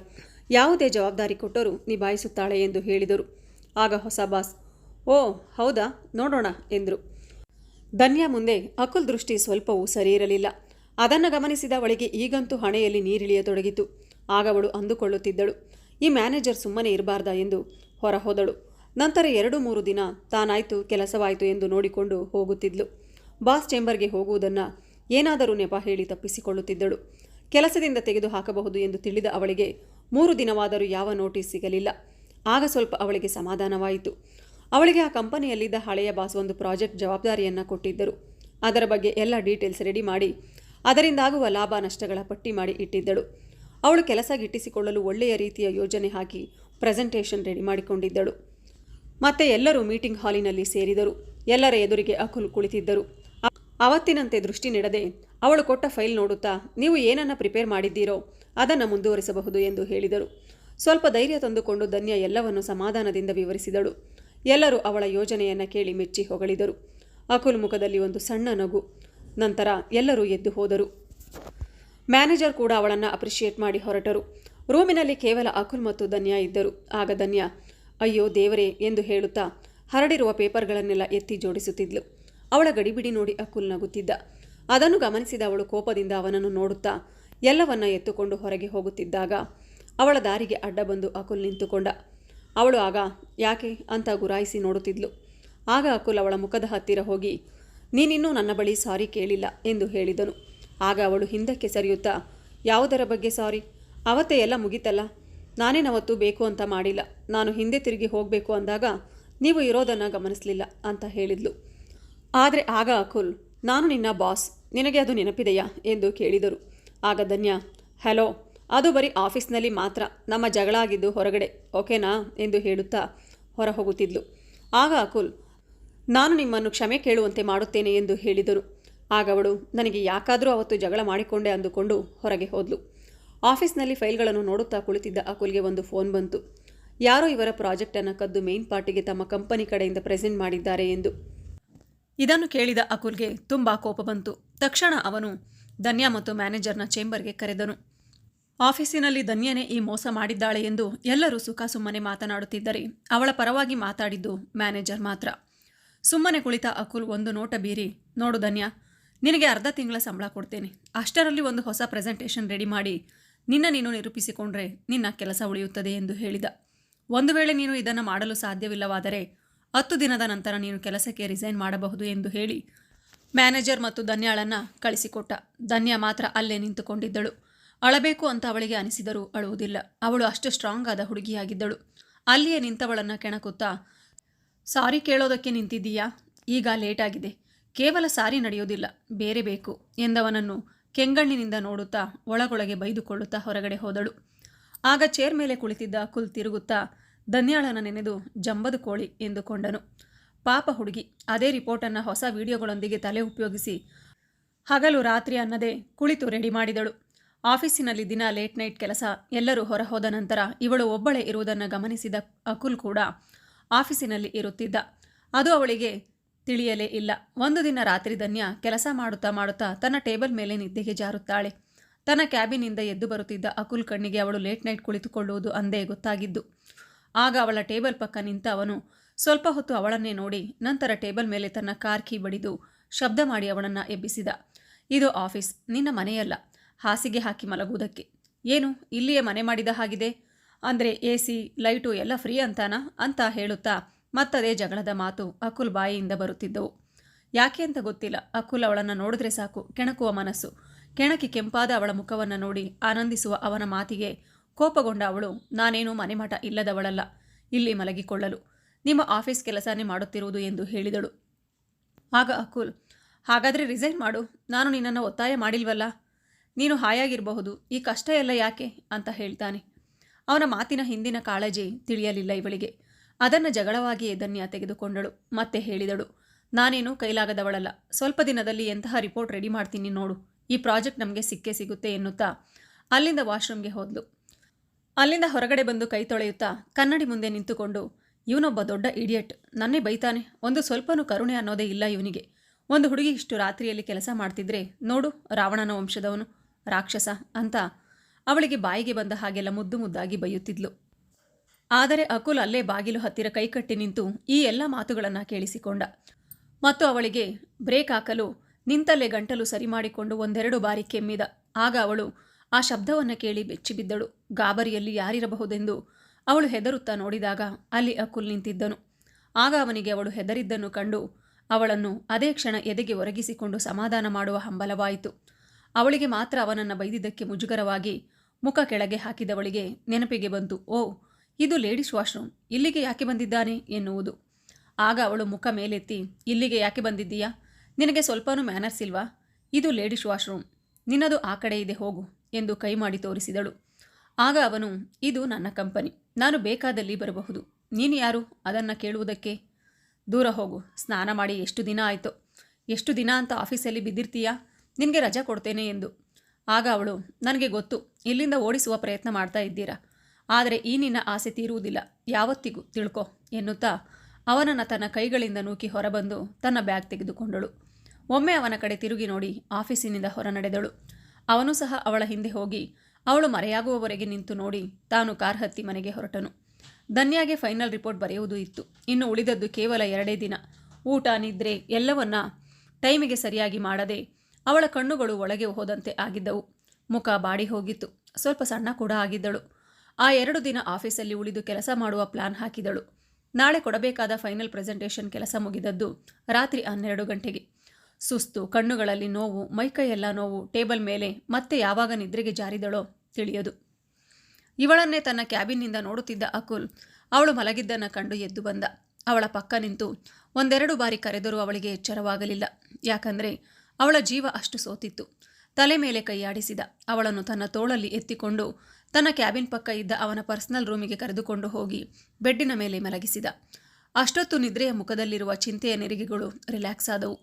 ಯಾವುದೇ ಜವಾಬ್ದಾರಿ ಕೊಟ್ಟರೂ ನಿಭಾಯಿಸುತ್ತಾಳೆ ಎಂದು ಹೇಳಿದರು. ಆಗ ಹೊಸ ಬಾಸ್, ಓ, ಹೌದಾ, ನೋಡೋಣ, ಎಂದರು. ಧನ್ಯ ಮುಂದೆ ಅಕುಲ್ ದೃಷ್ಟಿ ಸ್ವಲ್ಪವೂ ಸರಿಯಿರಲಿಲ್ಲ. ಅದನ್ನು ಗಮನಿಸಿದ ಅವಳಿಗೆ ಈಗಂತೂ ಹಣೆಯಲ್ಲಿ ನೀರಿಳಿಯತೊಡಗಿತು. ಆಗ ಅವಳು ಅಂದುಕೊಳ್ಳುತ್ತಿದ್ದಳು. ಈ ಮ್ಯಾನೇಜರ್ ಸುಮ್ಮನೆ ಇರಬಾರ್ದ ಎಂದು ಹೊರಹೋದಳು ನಂತರ ಎರಡು ಮೂರು ದಿನ ತಾನಾಯ್ತು, ಕೆಲಸವಾಯಿತು ಎಂದು ನೋಡಿಕೊಂಡು ಹೋಗುತ್ತಿದ್ಲು. ಬಾಸ್ ಚೇಂಬರ್ಗೆ ಹೋಗುವುದನ್ನು ಏನಾದರೂ ನೆಪ ಹೇಳಿ ತಪ್ಪಿಸಿಕೊಳ್ಳುತ್ತಿದ್ದಳು. ಕೆಲಸದಿಂದ ತೆಗೆದು ಹಾಕಬಹುದು ಎಂದು ತಿಳಿದ ಅವಳಿಗೆ ಮೂರು ದಿನವಾದರೂ ಯಾವ ನೋಟಿಸ್ ಸಿಗಲಿಲ್ಲ. ಆಗ ಸ್ವಲ್ಪ ಅವಳಿಗೆ ಸಮಾಧಾನವಾಯಿತು. ಅವಳಿಗೆ ಆ ಕಂಪನಿಯಲ್ಲಿದ್ದ ಹಳೆಯ ಬಾಸ್ ಒಂದು ಪ್ರಾಜೆಕ್ಟ್ ಜವಾಬ್ದಾರಿಯನ್ನು ಕೊಟ್ಟಿದ್ದರು. ಅದರ ಬಗ್ಗೆ ಎಲ್ಲ ಡೀಟೇಲ್ಸ್ ರೆಡಿ ಮಾಡಿ, ಅದರಿಂದಾಗುವ ಲಾಭ ನಷ್ಟಗಳ ಪಟ್ಟಿ ಮಾಡಿ ಇಟ್ಟಿದ್ದಳು. ಅವಳು ಕೆಲಸ ಗಿಟ್ಟಿಸಿಕೊಳ್ಳಲು ಒಳ್ಳೆಯ ರೀತಿಯ ಯೋಜನೆ ಹಾಕಿ ಪ್ರೆಸೆಂಟೇಷನ್ ರೆಡಿ ಮಾಡಿಕೊಂಡಿದ್ದಳು. ಮತ್ತೆ ಎಲ್ಲರೂ ಮೀಟಿಂಗ್ ಹಾಲಿನಲ್ಲಿ ಸೇರಿದರು. ಎಲ್ಲರ ಎದುರಿಗೆ ಅಕುಲ್ ಕುಳಿತಿದ್ದರು. ಅವತ್ತಿನಂತೆ ದೃಷ್ಟಿ ನೆಡದೆ, ಅವಳು ಕೊಟ್ಟ ಫೈಲ್ ನೋಡುತ್ತಾ, ನೀವು ಏನನ್ನ ಪ್ರಿಪೇರ್ ಮಾಡಿದ್ದೀರೋ, ಅದನ್ನು ಮುಂದುವರಿಸಬಹುದು ಎಂದು ಹೇಳಿದರು. ಸ್ವಲ್ಪ ಧೈರ್ಯ ತಂದುಕೊಂಡು ಧನ್ಯ ಎಲ್ಲವನ್ನು ಸಮಾಧಾನದಿಂದ ವಿವರಿಸಿದಳು. ಎಲ್ಲರೂ ಅವಳ ಯೋಜನೆಯನ್ನು ಕೇಳಿ ಮೆಚ್ಚಿ ಹೊಗಳಿದರು. ಅಕುಲ್ ಮುಖದಲ್ಲಿ ಒಂದು ಸಣ್ಣ ನಗು. ನಂತರ ಎಲ್ಲರೂ ಎದ್ದು ಹೋದರು. ಮ್ಯಾನೇಜರ್ ಕೂಡ ಅವಳನ್ನು ಅಪ್ರಿಷಿಯೇಟ್ ಮಾಡಿ ಹೊರಟರು. ರೂಮಿನಲ್ಲಿ ಕೇವಲ ಅಕುಲ್ ಮತ್ತು ಧನ್ಯ ಇದ್ದರು. ಆಗ ಧನ್ಯ, ಅಯ್ಯೋ ದೇವರೇ ಎಂದು ಹೇಳುತ್ತಾ ಹರಡಿರುವ ಪೇಪರ್ಗಳನ್ನೆಲ್ಲ ಎತ್ತಿ ಜೋಡಿಸುತ್ತಿದ್ಲು. ಅವಳ ಗಡಿಬಿಡಿ ನೋಡಿ ಅಕುಲ್ ನಗುತ್ತಿದ್ದ. ಅದನ್ನು ಗಮನಿಸಿದ ಅವಳು ಕೋಪದಿಂದ ಅವನನ್ನು ನೋಡುತ್ತಾ ಎಲ್ಲವನ್ನ ಎತ್ತುಕೊಂಡು ಹೊರಗೆ ಹೋಗುತ್ತಿದ್ದಾಗ ಅವಳ ದಾರಿಗೆ ಅಡ್ಡ ಬಂದು ಅಕುಲ್ ನಿಂತುಕೊಂಡ. ಅವಳು ಆಗ, ಯಾಕೆ ಅಂತ ಗುರಾಯಿಸಿ ನೋಡುತ್ತಿದ್ಲು. ಆಗ ಅಕುಲ್ ಅವಳ ಮುಖದ ಹತ್ತಿರ ಹೋಗಿ, ನೀನಿನ್ನೂ ನನ್ನ ಬಳಿ ಸಾರಿ ಕೇಳಿಲ್ಲ ಎಂದು ಹೇಳಿದನು. ಆಗ ಅವಳು ಹಿಂದಕ್ಕೆ ಸರಿಯುತ್ತಾ, ಯಾವುದರ ಬಗ್ಗೆ ಸಾರಿ? ಅವತ್ತೇ ಎಲ್ಲ ಮುಗಿತಲ್ಲ. ನಾನೇನವತ್ತು ಬೇಕು ಅಂತ ಮಾಡಿಲ್ಲ. ನಾನು ಹಿಂದೆ ತಿರುಗಿ ಹೋಗಬೇಕು ಅಂದಾಗ ನೀವು ಇರೋದನ್ನು ಗಮನಿಸಲಿಲ್ಲ ಅಂತ ಹೇಳಿದ್ಲು. ಆದರೆ ಆಗ ಅಕುಲ್, ನಾನು ನಿನ್ನ ಬಾಸ್. ನಿನಗೆ ಅದು ನೆನಪಿದೆಯಾ? ಎಂದು ಕೇಳಿದರು. ಆಗ ಧನ್ಯ, ಹಲೋ ಅದು ಬರೀ ಆಫೀಸ್ನಲ್ಲಿ ಮಾತ್ರ, ನಮ್ಮ ಜಗಳ ಆಗಿದ್ದು ಹೊರಗಡೆ, ಓಕೆನಾ? ಎಂದು ಹೇಳುತ್ತಾ ಹೊರ ಹೋಗುತ್ತಿದ್ಲು. ಆಗ ಅಕುಲ್, ನಾನು ನಿಮ್ಮನ್ನು ಕ್ಷಮೆ ಕೇಳುವಂತೆ ಮಾಡುತ್ತೇನೆ ಎಂದು ಹೇಳಿದರು. ಆಗ ಅವಳು, ನನಗೆ ಯಾಕಾದರೂ ಅವತ್ತು ಜಗಳ ಮಾಡಿಕೊಂಡೆ ಅಂದುಕೊಂಡು ಹೊರಗೆ ಹೋದ್ಲು. ಆಫೀಸ್ನಲ್ಲಿ ಫೈಲ್ಗಳನ್ನು ನೋಡುತ್ತಾ ಕುಳಿತಿದ್ದ ಅಕುಲ್ಗೆ ಒಂದು ಫೋನ್ ಬಂತು. ಯಾರೋ ಇವರ ಪ್ರಾಜೆಕ್ಟನ್ನು ಕದ್ದು ಮೇನ್ ಪಾರ್ಟಿಗೆ ತಮ್ಮ ಕಂಪನಿ ಕಡೆಯಿಂದ ಪ್ರೆಸೆಂಟ್ ಮಾಡಿದ್ದಾರೆ ಎಂದು. ಇದನ್ನು ಕೇಳಿದ ಅಕುಲ್ಗೆ ತುಂಬ ಕೋಪ ಬಂತು. ತಕ್ಷಣ ಅವನು ಧನ್ಯಾ ಮತ್ತು ಮ್ಯಾನೇಜರ್ನ ಚೇಂಬರ್ಗೆ ಕರೆದನು. ಆಫೀಸಿನಲ್ಲಿ ಧನ್ಯನೇ ಈ ಮೋಸ ಮಾಡಿದ್ದಾಳೆ ಎಂದು ಎಲ್ಲರೂ ಸುಖ ಸುಮ್ಮನೆ ಮಾತನಾಡುತ್ತಿದ್ದರೆ ಅವಳ ಪರವಾಗಿ ಮಾತಾಡಿದ್ದು ಮ್ಯಾನೇಜರ್ ಮಾತ್ರ. ಸುಮ್ಮನೆ ಕುಳಿತ ಅಕುಲ್ ಒಂದು ನೋಟ ಬೀರಿ, ನೋಡು ಧನ್ಯ, ನಿನಗೆ ಅರ್ಧ ತಿಂಗಳ ಸಂಬಳ ಕೊಡ್ತೇನೆ. ಅಷ್ಟರಲ್ಲಿ ಒಂದು ಹೊಸ ಪ್ರೆಸೆಂಟೇಷನ್ ರೆಡಿ ಮಾಡಿ ನಿನ್ನ ನೀನು ನಿರೂಪಿಸಿಕೊಂಡ್ರೆ ನಿನ್ನ ಕೆಲಸ ಉಳಿಯುತ್ತದೆ ಎಂದು ಹೇಳಿದ. ಒಂದು ವೇಳೆ ನೀನು ಇದನ್ನು ಮಾಡಲು ಸಾಧ್ಯವಿಲ್ಲವಾದರೆ ಹತ್ತು ದಿನದ ನಂತರ ನೀನು ಕೆಲಸಕ್ಕೆ ರಿಸೈನ್ ಮಾಡಬಹುದು ಎಂದು ಹೇಳಿ ಮ್ಯಾನೇಜರ್ ಮತ್ತು ಧನ್ಯಾಳನ್ನು ಕಳಿಸಿಕೊಟ್ಟ. ಧನ್ಯ ಮಾತ್ರ ಅಲ್ಲೇ ನಿಂತುಕೊಂಡಿದ್ದಳು. ಅಳಬೇಕು ಅಂತ ಅವಳಿಗೆ ಅನಿಸಿದರೂ ಅಳುವುದಿಲ್ಲ. ಅವಳು ಅಷ್ಟು ಸ್ಟ್ರಾಂಗ್ ಆದ ಹುಡುಗಿಯಾಗಿದ್ದಳು. ಅಲ್ಲಿಯೇ ನಿಂತವಳನ್ನು ಕೆಣಕುತ್ತಾ, ಸಾರಿ ಕೇಳೋದಕ್ಕೆ ನಿಂತಿದ್ದೀಯಾ? ಈಗ ಲೇಟಾಗಿದೆ ಕೇವಲ ಸಾರಿ ನಡೆಯೋದಿಲ್ಲ, ಬೇರೆ ಬೇಕು ಎಂದವನನ್ನು ಕೆಂಗಣ್ಣಿನಿಂದ ನೋಡುತ್ತಾ ಒಳಗೊಳಗೆ ಬೈದುಕೊಳ್ಳುತ್ತಾ ಹೊರಗಡೆ ಹೋದಳು. ಆಗ ಚೇರ್ ಮೇಲೆ ಕುಳಿತಿದ್ದ ಕುಲ್ ತಿರುಗುತ್ತಾ, ಧನ್ಯಾಳನ ನೆನೆದು ಜಂಬದು ಕೋಳಿ ಎಂದುಕೊಂಡನು. ಪಾಪ ಹುಡುಗಿ, ಅದೇ ರಿಪೋರ್ಟನ್ನು ಹೊಸ ವಿಡಿಯೋಗಳೊಂದಿಗೆ ತಲೆ ಉಪಯೋಗಿಸಿ ಹಗಲು ರಾತ್ರಿ ಅನ್ನದೇ ಕುಳಿತು ರೆಡಿ ಮಾಡಿದಳು. ಆಫೀಸಿನಲ್ಲಿ ದಿನ ಲೇಟ್ ನೈಟ್ ಕೆಲಸ ಎಲ್ಲರೂ ಹೊರಹೋದ ನಂತರ ಇವಳು ಒಬ್ಬಳೇ ಇರುವುದನ್ನು ಗಮನಿಸಿದ ಅಕುಲ್ ಕೂಡ ಆಫೀಸಿನಲ್ಲಿ ಇರುತ್ತಿದ್ದ. ಅದು ಅವಳಿಗೆ ತಿಳಿಯಲೇ ಇಲ್ಲ. ಒಂದು ದಿನ ರಾತ್ರಿ ಧನ್ಯ ಕೆಲಸ ಮಾಡುತ್ತಾ ಮಾಡುತ್ತಾ ತನ್ನ ಟೇಬಲ್ ಮೇಲೆ ನಿದ್ದೆಗೆ ಜಾರುತ್ತಾಳೆ. ತನ್ನ ಕ್ಯಾಬಿನಿಂದ ಎದ್ದು ಬರುತ್ತಿದ್ದ ಅಕುಲ್ ಕಣ್ಣಿಗೆ ಅವಳು ಲೇಟ್ ನೈಟ್ ಕುಳಿತುಕೊಳ್ಳುವುದು ಅಂದೇ ಗೊತ್ತಾಗಿದ್ದು. ಆಗ ಅವಳ ಟೇಬಲ್ ಪಕ್ಕ ನಿಂತ ಅವನು ಸ್ವಲ್ಪ ಹೊತ್ತು ಅವಳನ್ನೇ ನೋಡಿ ನಂತರ ಟೇಬಲ್ ಮೇಲೆ ತನ್ನ ಕಾರ್ ಕೀ ಬಡಿದು ಶಬ್ದ ಮಾಡಿ ಅವಳನ್ನು ಎಬ್ಬಿಸಿದ. ಇದು ಆಫೀಸ್, ನಿನ್ನ ಮನೆಯಲ್ಲ. ಹಾಸಿಗೆ ಹಾಕಿ ಮಲಗುವುದಕ್ಕೆ. ಏನು, ಇಲ್ಲಿಯೇ ಮನೆ ಮಾಡಿದ ಹಾಗಿದೆ? ಅಂದರೆ ಎ ಸಿ ಲೈಟು ಎಲ್ಲ ಫ್ರೀ ಅಂತಾನಾ? ಅಂತ ಹೇಳುತ್ತಾ ಮತ್ತದೇ ಜಗಳದ ಮಾತು ಅಕುಲ್ ಬಾಯಿಯಿಂದ ಬರುತ್ತಿದ್ದವು. ಯಾಕೆ ಅಂತ ಗೊತ್ತಿಲ್ಲ. ಅಕುಲ್ ಅವಳನ್ನು ನೋಡಿದ್ರೆ ಸಾಕು, ಕೆಣಕುವ ಮನಸ್ಸು. ಕೆಣಕಿ ಕೆಂಪಾದ ಅವಳ ಮುಖವನ್ನು ನೋಡಿ ಆನಂದಿಸುವ ಅವನ ಮಾತಿಗೆ ಕೋಪಗೊಂಡ ಅವಳು, ನಾನೇನು ಮನೆಮಠ ಇಲ್ಲದವಳಲ್ಲ, ಇಲ್ಲಿ ಮಲಗಿಕೊಳ್ಳಲು. ನಿಮ್ಮ ಆಫೀಸ್ ಕೆಲಸನೇ ಮಾಡುತ್ತಿರುವುದು ಎಂದು ಹೇಳಿದಳು. ಆಗ ಅಕುಲ್, ಹಾಗಾದರೆ ರಿಸೈನ್ ಮಾಡು, ನಾನು ನಿನ್ನನ್ನು ಒತ್ತಾಯ ಮಾಡಿಲ್ವಲ್ಲ? ನೀನು ಹಾಯಾಗಿರಬಹುದು, ಈ ಕಷ್ಟ ಎಲ್ಲ ಯಾಕೆ? ಅಂತ ಹೇಳ್ತಾನೆ. ಅವನ ಮಾತಿನ ಹಿಂದಿನ ಕಾಳಜಿ ತಿಳಿಯಲಿಲ್ಲ ಇವಳಿಗೆ. ಅದನ್ನು ಜಗಳವಾಗಿಯೇ ಧನ್ಯ ತೆಗೆದುಕೊಂಡಳು. ಮತ್ತೆ ಹೇಳಿದಳು, ನಾನೇನು ಕೈಲಾಗದವಳಲ್ಲ. ಸ್ವಲ್ಪ ದಿನದಲ್ಲಿ ಎಂತಹ ರಿಪೋರ್ಟ್ ರೆಡಿ ಮಾಡ್ತೀನಿ ನೋಡು. ಈ ಪ್ರಾಜೆಕ್ಟ್ ನಮಗೆ ಸಿಕ್ಕೇ ಸಿಗುತ್ತೆ ಎನ್ನುತ್ತಾ ಅಲ್ಲಿಂದ ವಾಶ್ರೂಮ್ಗೆ ಹೋದ್ಲು. ಅಲ್ಲಿಂದ ಹೊರಗಡೆ ಬಂದು ಕೈ ತೊಳೆಯುತ್ತಾ ಕನ್ನಡಿ ಮುಂದೆ ನಿಂತುಕೊಂಡು, ಇವನೊಬ್ಬ ದೊಡ್ಡ ಇಡಿಯಟ್. ನನ್ನೇ ಬೈತಾನೆ. ಒಂದು ಸ್ವಲ್ಪನೂ ಕರುಣೆ ಅನ್ನೋದೇ ಇಲ್ಲ ಇವನಿಗೆ. ಒಂದು ಹುಡುಗಿ ಇಷ್ಟು ರಾತ್ರಿಯಲ್ಲಿ ಕೆಲಸ ಮಾಡ್ತಿದ್ರೆ ನೋಡು ರಾವಣನ ವಂಶದವನು. ರಾಕ್ಷಸ ಅಂತ ಅವಳಿಗೆ ಬಾಯಿಗೆ ಬಂದ ಹಾಗೆಲ್ಲ ಮುದ್ದು ಮುದ್ದಾಗಿ ಬೈಯುತ್ತಿದ್ಲು. ಆದರೆ ಅಕುಲ್ ಅಲ್ಲೇ ಬಾಗಿಲು ಹತ್ತಿರ ಕೈಕಟ್ಟಿ ನಿಂತು ಈ ಎಲ್ಲ ಮಾತುಗಳನ್ನು ಕೇಳಿಸಿಕೊಂಡ. ಮತ್ತು ಅವಳಿಗೆ, ಬ್ರೇಕ್ ಹಾಕಲು, ನಿಂತಲ್ಲೇ ಗಂಟಲು ಸರಿ ಮಾಡಿಕೊಂಡು ಒಂದೆರಡು ಬಾರಿ ಕೆಮ್ಮಿದ. ಆಗ ಅವಳು ಆ ಶಬ್ದವನ್ನು ಕೇಳಿ ಬೆಚ್ಚಿಬಿದ್ದಳು ಗಾಬರಿಯಲ್ಲಿ ಯಾರಿರಬಹುದೆಂದು ಅವಳು ಹೆದರುತ್ತಾ ನೋಡಿದಾಗ ಅಲ್ಲಿ ಅಕುಲ್ ನಿಂತಿದ್ದನು. ಆಗ ಅವನಿಗೆ ಅವಳು ಹೆದರಿದ್ದನ್ನು ಕಂಡು ಅವಳನ್ನು ಅದೇ ಕ್ಷಣ ಎದೆಗೆ ಒರಗಿಸಿಕೊಂಡು ಸಮಾಧಾನ ಮಾಡುವ ಹಂಬಲವಾಯಿತು. ಅವಳಿಗೆ ಮಾತ್ರ ಅವನನ್ನು ಬೈದಿದ್ದಕ್ಕೆ ಮುಜುಗರವಾಗಿ ಮುಖ ಕೆಳಗೆ ಹಾಕಿದವಳಿಗೆ ನೆನಪಿಗೆ ಬಂತು. ಓ, ಇದು ಲೇಡೀಸ್ ವಾಶ್ರೂಮ್. ಇಲ್ಲಿಗೆ ಯಾಕೆ ಬಂದಿದ್ದಾನೆ ಎನ್ನುವುದು. ಆಗ ಅವಳು ಮುಖ ಮೇಲೆತ್ತಿ, ಇಲ್ಲಿಗೆ ಯಾಕೆ ಬಂದಿದ್ದೀಯಾ? ನಿನಗೆ ಸ್ವಲ್ಪನೂ ಮ್ಯಾನರ್ಸ್ ಇಲ್ವಾ? ಇದು ಲೇಡೀಸ್ ವಾಶ್ರೂಮ್. ನಿನ್ನದು ಆ ಕಡೆ ಇದೆ ಹೋಗು ಎಂದು ಕೈ ಮಾಡಿ ತೋರಿಸಿದಳು. ಆಗ ಅವನು, ಇದು ನನ್ನ ಕಂಪನಿ. ನಾನು ಬೇಕಾದಲ್ಲಿ ಬರಬಹುದು. ನೀನು ಯಾರು? ಅದನ್ನು ಕೇಳುವುದಕ್ಕೆ? ದೂರ ಹೋಗು. ಸ್ನಾನ ಮಾಡಿ ಎಷ್ಟು ದಿನ ಆಯಿತು? ಎಷ್ಟು ದಿನ ಅಂತ ಆಫೀಸಲ್ಲಿ ಬಿದ್ದಿರ್ತೀಯಾ? ನಿನಗೆ ರಜಾ ಕೊಡ್ತೇನೆ ಎಂದು. ಆಗ ಅವಳು, ನನಗೆ ಗೊತ್ತು, ಇಲ್ಲಿಂದ ಓಡಿಸುವ ಪ್ರಯತ್ನ ಮಾಡ್ತಾ ಇದ್ದೀರಾ? ಆದರೆ ಈ ನಿನ್ನ ಆಸೆ ತೀರುವುದಿಲ್ಲ, ಯಾವತ್ತಿಗೂ ತಿಳ್ಕೊ ಎನ್ನುತ್ತಾ ಅವನನ್ನು ತನ್ನ ಕೈಗಳಿಂದ ನೂಕಿ ಹೊರಬಂದು ತನ್ನ ಬ್ಯಾಗ್ ತೆಗೆದುಕೊಂಡಳು. ಒಮ್ಮೆ ಅವನ ಕಡೆ ತಿರುಗಿ ನೋಡಿ ಆಫೀಸಿನಿಂದ ಹೊರ ನಡೆದಳು ಅವನು ಸಹ ಅವಳ ಹಿಂದೆ ಹೋಗಿ ಅವಳು ಮರೆಯಾಗುವವರೆಗೆ ನಿಂತು ನೋಡಿ ತಾನು ಕಾರ್ ಹತ್ತಿ ಮನೆಗೆ ಹೊರಟನು. ಧನ್ಯಾಗೆ ಫೈನಲ್ ರಿಪೋರ್ಟ್ ಬರೆಯುವುದು ಇತ್ತು. ಇನ್ನು ಉಳಿದದ್ದು ಕೇವಲ ಎರಡೇ ದಿನ. ಊಟ, ನಿದ್ರೆ ಎಲ್ಲವನ್ನ ಟೈಮಿಗೆ ಸರಿಯಾಗಿ ಮಾಡದೆ ಅವಳ ಕಣ್ಣುಗಳು ಒಳಗೆ ಹೋದಂತೆ ಆಗಿದ್ದವು. ಮುಖ ಬಾಡಿ ಹೋಗಿತ್ತು. ಸ್ವಲ್ಪ ಸಣ್ಣ ಕೂಡ ಆಗಿದ್ದಳು. ಆ ಎರಡು ದಿನ ಆಫೀಸಲ್ಲಿ ಉಳಿದು ಕೆಲಸ ಮಾಡುವ ಪ್ಲಾನ್ ಹಾಕಿದಳು. ನಾಳೆ ಕೊಡಬೇಕಾದ ಫೈನಲ್ ಪ್ರೆಸೆಂಟೇಷನ್ ಕೆಲಸ ಮುಗಿದದ್ದು ರಾತ್ರಿ ಹನ್ನೆರಡು ಗಂಟೆಗೆ. ಸುಸ್ತು, ಕಣ್ಣುಗಳಲ್ಲಿ ನೋವು ಮೈಕೈಯೆಲ್ಲ ನೋವು, ಟೇಬಲ್ ಮೇಲೆ ಮತ್ತೆ ಯಾವಾಗ ನಿದ್ರೆಗೆ ಜಾರಿದಳೋ ತಿಳಿಯದು. ಇವಳನ್ನೇ ತನ್ನ ಕ್ಯಾಬಿನ್ನಿಂದ ನೋಡುತ್ತಿದ್ದ ಅಕುಲ್ ಅವಳು ಮಲಗಿದ್ದನ್ನು ಕಂಡು ಎದ್ದು ಬಂದ. ಅವಳ ಪಕ್ಕ ನಿಂತು ಒಂದೆರಡು ಬಾರಿ ಕರೆದರೂ ಅವಳಿಗೆ ಎಚ್ಚರವಾಗಲಿಲ್ಲ. ಯಾಕಂದರೆ ಅವಳ ಜೀವ ಅಷ್ಟು ಸೋತಿತ್ತು. ತಲೆ ಮೇಲೆ ಕೈಯಾಡಿಸಿದ. ಅವಳನ್ನು ತನ್ನ ತೋಳಲ್ಲಿ ಎತ್ತಿಕೊಂಡು ತನ್ನ ಕ್ಯಾಬಿನ್ ಪಕ್ಕ ಇದ್ದ ಅವನ ಪರ್ಸನಲ್ ರೂಮಿಗೆ ಕರೆದುಕೊಂಡು ಹೋಗಿ ಬೆಡ್ಡಿನ ಮೇಲೆ ಮಲಗಿಸಿದ. ಅಷ್ಟೊತ್ತು ನಿದ್ರೆಯ ಮುಖದಲ್ಲಿರುವ ಚಿಂತೆಯ ನೆರಿಗೆಗಳು ರಿಲ್ಯಾಕ್ಸ್ ಆದವು.